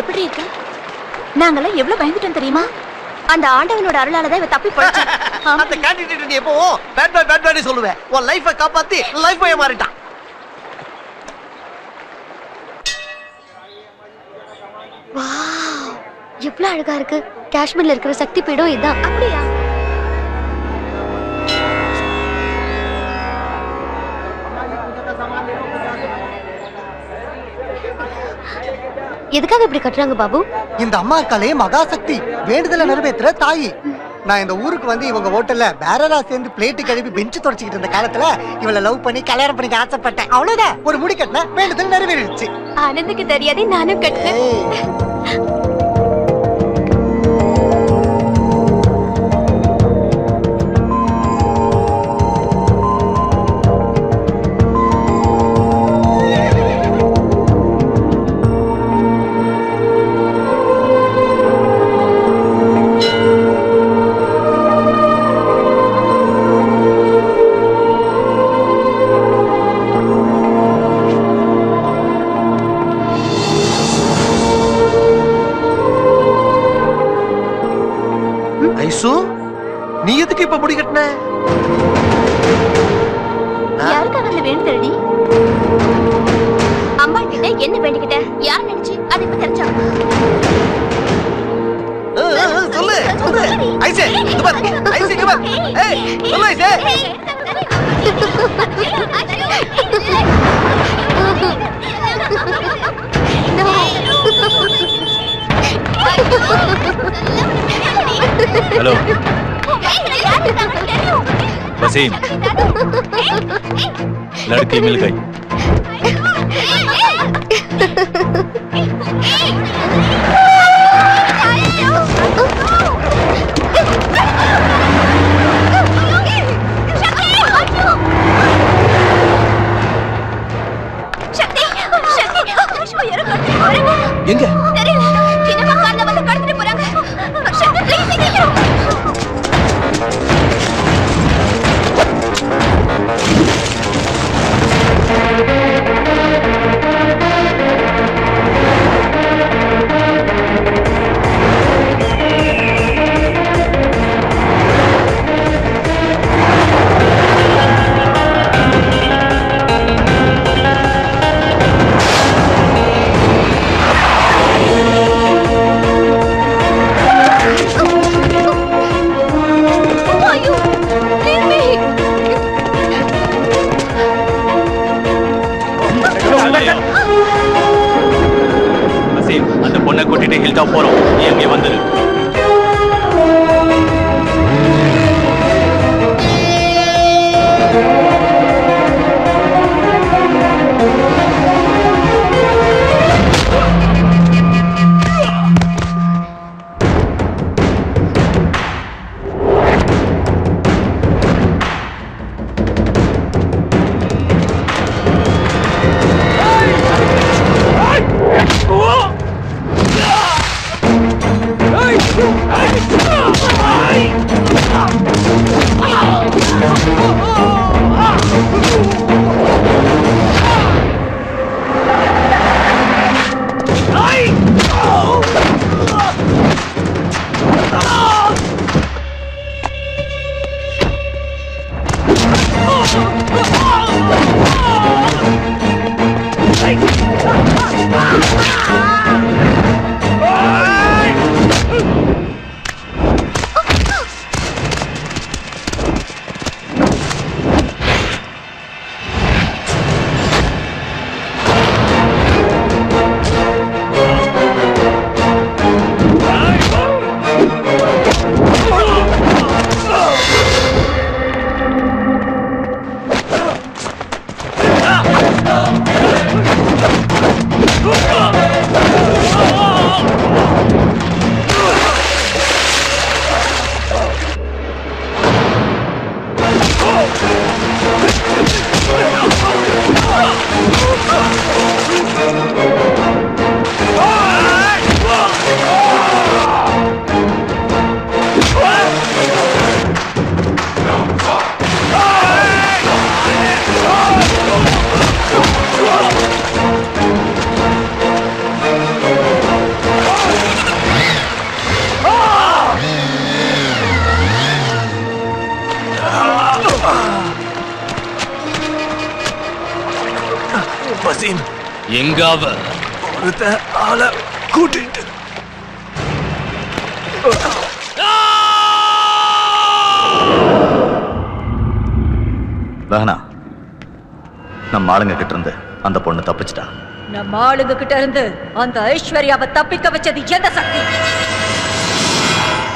எப்படி இருக்கு? நாங்கெல்லாம் எவ்வளவு பயந்துட்டோம் தெரியுமா? அந்த ஆண்டவனோட அருளால தான் இவ தப்பி போச்சு அந்த கேண்டிடேட் நீ எப்போ பேட் பாய் பேட் பாய் சொல்லுவேன் உன் லைஃபை காப்பாத்தி லைஃப் பாய மாறிட்டான். எவ்வளவு அழகா இருக்கு. காஷ்மீர்ல இருக்கிற சக்தி பீடம் இதான். அப்படியா? எதுக்காக இப்படி கட்டுறாங்க பாபு? இந்த அம்மா இருக்காளே மகாசக்தி. வேண்டுதலை நிறைவேத்துற தாயி. நான் இந்த ஊருக்கு வந்து இவங்க ஹோட்டல்ல பேரரா சேர்ந்து பிளேட்டு கழுவி பெஞ்சு தொடச்சிக்கிட்டு இருந்த காலத்துல இவளை லவ் பண்ணி கல்யாணம் பண்ணிக்க ஆசைப்பட்டேன். அவ்வளவுதான். ஒரு முடி கட்டின வேண்டுதல் நிறைவேறிடுச்சு. ஆனந்துக்கு தெரியாதே நானும் கட்டுறேன் இப்ப முடி கட்டின? யாருக்காக அந்த வேண்டுதல்டி அம்மா கிட்ட என்ன வேண்டிக்கிட்ட? யார் நினைச்சு? அது இப்ப தெரிஞ்சாங்க அஹ், அஹ், அஹ், சொல்லு சொல்லு. ஐசே இங்க பாரு. ஐசே இங்க பாரு. ஏய் சொல்லு ஐசே. हेलो वसीम लड़की मिल गई அந்த பொண்ணை கூட்டிட்டு ஹில் டாப் போறோம். நீ அங்கே வந்துரு. go. வசீம் எங்க அவ? ஒருத்த ஆள கூட்டிட்டு. வேணா நம்ம ஆளுங்க கிட்ட இருந்து அந்த பொண்ணு தப்பிச்சிட்டா? நம்ம ஆளுங்க கிட்ட இருந்து அந்த ஐஸ்வர்யாவை தப்பிக்க வச்சது எந்த சக்தி?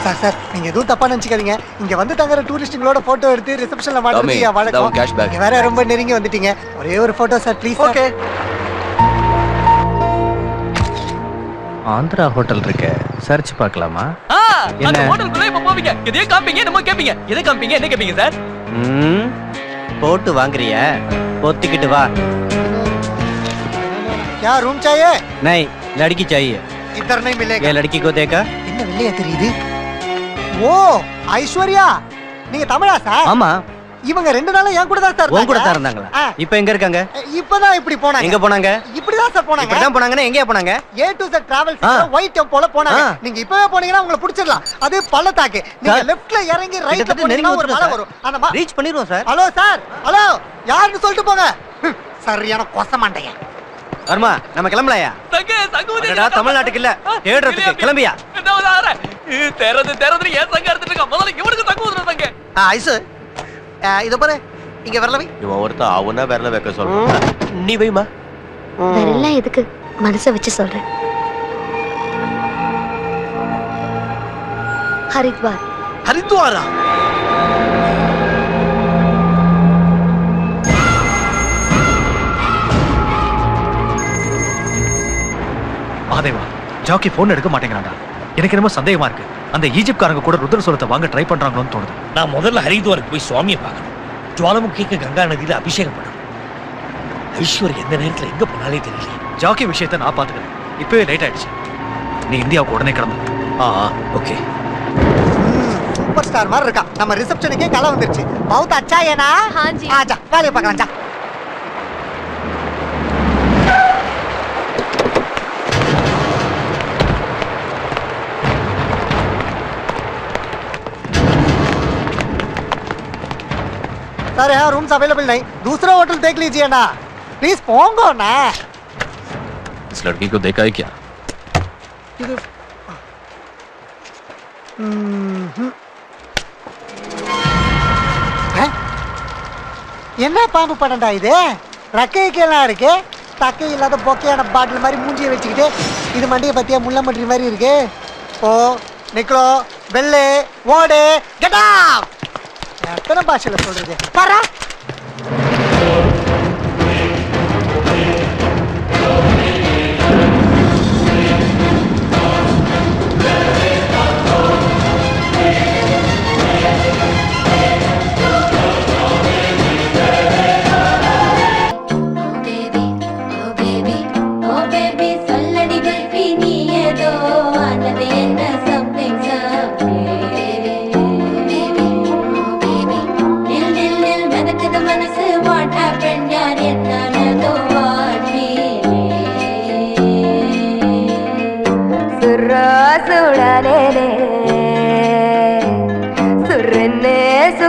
சார் சார் நீங்க எதுவும் தப்பா நினைச்சுக்காதீங்க இங்க வந்து தங்குற டூரிஸ்டுங்களோட போட்டோ எடுத்து ரிசப்ஷன்ல டாமி, மாட்டீங்க இந்தா வழக்கம் உன் cash bag. நீங்க வேற ரொம்ப நெருங்கி வந்துட்டீங்க ஒரே ஒரு photo sir please okay Andhra hotel இருக்கு சர்ச் பார்க்கலாமா ஆ, அந்த என்ன? ஹோட்டலுக்குள்ள இப்ப போவீங்க எதையோ காமிப்பீங்க என்னமோ கேப்பீங்க எதை காமிப்பீங்க என்ன கேப்பீங்க சார் ம் போட்டு வாங்குறிய பொத்திக்கிட்டு வா क्या रूम चाहिए नहीं लड़की चाहिए इधर नहीं मिलेगा ये लड़की को देखा என்ன வெள்ளையா தெரியுது ஓ ஐஸ்வர்யா. நீங்க தமிழா சார் ஆமா. இவங்க ரெண்டு நாளா என் கூட தான் சார் உன் கூட தான் இருந்தாங்க. இருந்தாங்களா? ஆ. இப்போ எங்க இருக்காங்க? இப்பதான் இப்படி போனாங்க. எங்க போனாங்க? இப்படிதான் சார் போனாங்க. இப்பதான் போனாங்கன்னா எங்கேயா போனாங்க? ஏ டு Z டிராவல்ஸ் ஆ. ஒயிட் டெம்போல போனாங்க. ஆ. நீங்க இப்பவே போனீங்கன்னா உங்களை பிடிச்சிடலாம். அது பள்ளத்தாக்கு. நீங்க சார், லெஃப்ட்ல இறங்கி ரைட்ல கிட்டத்தட்ட நெருங்கி போனீங்கன்னா ஒரு மலை வரும். அந்த ம- ரீச் பண்ணிடுவோம் சார் ஹலோ சார் ஹலோ யாருன்னு சொல்லிட்டு போங்க. ஹம், சரியான கொச மாட்டேங்க வர்மா நம்ம கிளம்பலையா? தங்க தமிழ்நாட்டுக்கு இல்ல, தேடுறதுக்கு. கிளம்பியா? தெறது ஏன் சங்க எடுத்துட்டு இருக்க? முதல்ல இவனுக்கு தங்க. ஊதுற தங்க ஐசு இத பாரு இங்க வரலவே இவன் ஒருத்த அவனா விரல வைக்க சொல்றான். நீ வைமா. வேறெல்லாம் எதுக்கு? மனசை வச்சு சொல்றேன். ஹரித்வார். ஹரித்வாரா? மகாதேவா ஜாக்கி போன் எடுக்க மாட்டேங்கிறான்டா. எனக்கு என்னமோ சந்தேகமா இருக்கு. அந்த ஈஜிப்ட்காரங்க கூட ருத்ர சோளத்தை வாங்க ட்ரை பண்றாங்களோன்னு தோணுது. நான் முதல்ல ஹரித்வாருக்கு போய் சுவாமியை பார்க்கணும். ஜுவாலமுகிக்கு கங்கா நதியில அபிஷேகம் பண்ணணும். ஐஸ்வர் எந்த நேரத்துல எங்க போனாலே தெரியல. ஜாக்கி விஷயத்தை நான் பாத்துக்கிறேன் இப்பவே லேட் ஆயிடுச்சு. நீ இந்தியாவுக்கு உடனே கிளம்பு. ஆ ஓகே சூப்பர் ஸ்டார் மாதிரி இருக்கா. நம்ம ரிசப்ஷனுக்கே கலை வந்துருச்சு. பௌத் அச்சா ஏனா हाँ जी। ஆஜா வேலையை பார்க்கலாம் सर यहाँ रूम्स अवेलेबल नहीं दूसरा होटल देख लीजिए ना प्लीज पोंगो ना इस लड़की को देखा है क्या ம்ஹும். ஆ? என்ன பாம்பு படம்டா இது ரக்கைக்கெல்லாம் இருக்கு தக்கை இல்லாத பொக்கையான பாட்டில் மாதிரி மூஞ்சியை வச்சுக்கிட்டு இது மண்டியை பத்தியா முள்ள மன்றி மாதிரி இருக்கு ஓ நிக்கலோ வெள்ளு ஓடு கெட்டா எத்தனை பாஷையில் சொல்றது? பாரா!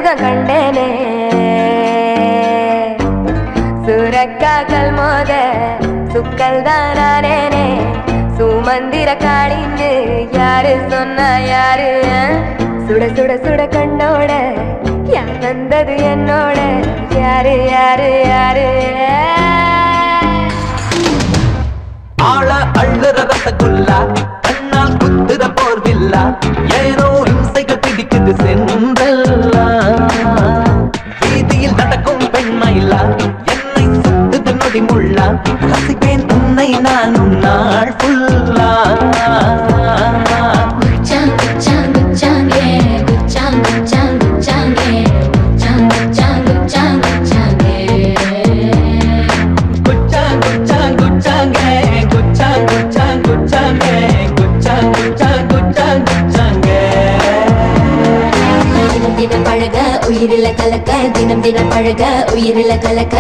சுகம் கண்டேனே. சுரக்காக்கள் மோத சுக்கல் தானேனே சுமந்திர காடின்னு யாரு சொன்னா யாரு சுட சுட சுட கண்ணோட யார் வந்தது என்னோட யாரு யாரு யாரு ஆள அள்ளுற ரசகுல்லா கண்ணால் குத்துற போர்வில்லா ஏனோ இம்சைகள் பிடிக்குது சென்று தினம் தினம் பழக உயிரில கலக்க.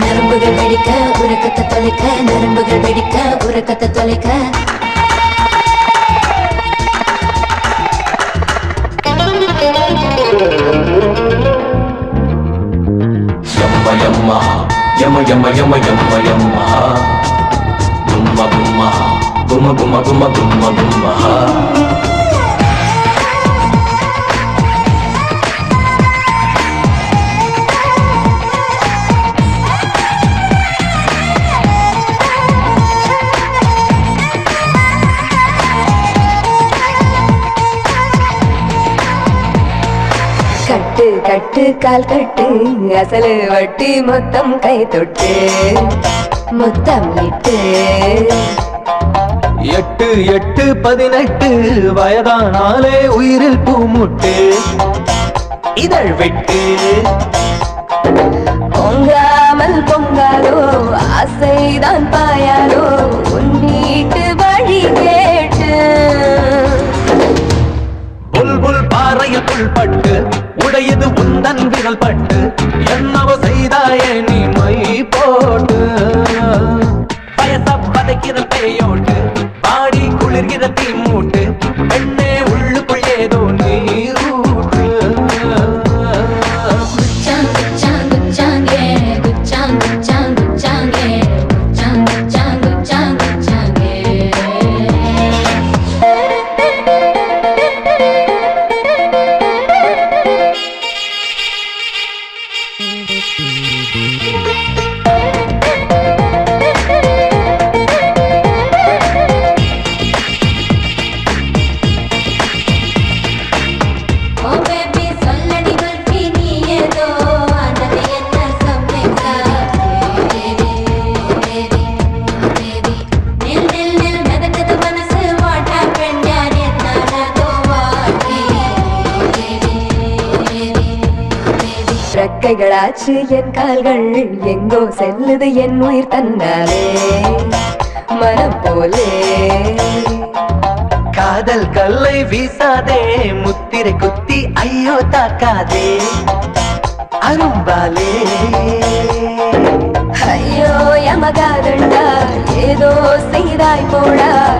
நரம்புகள் வெடிக்க உறக்கத்தை தொலைக்க நரம்புகள் வெடிக்க உறக்கத்தை தொலைக்க. యమ యమ యమ యమ యమ గుమ్మ గుమ్మ గుమ్మ గుమ్మ గుమ్మ கட்டு கால் கட்டு அசலு வட்டி மொத்தம் கை தொட்டு மொத்தம் எட்டு எட்டு எட்டு பதினெட்டு வயதானாலே உயிரில் பூமுட்டு. இதழ் வெட்டு. பொங்காமல் பொங்காதோ ஆசைதான் குளிர்கிறது றெக்கைகளாச்சு என் கால்கள். எங்கோ செல்லுது என் உயிர் தன்னாலே. மனம் போலே. காதல் கல்லை வீசாதே. முத்திரை குத்தி ஐயோ தாக்காதே. அரும்பாலே. ஐயோ எமகாதண்டா ஏதோ செய்தாய் போடா.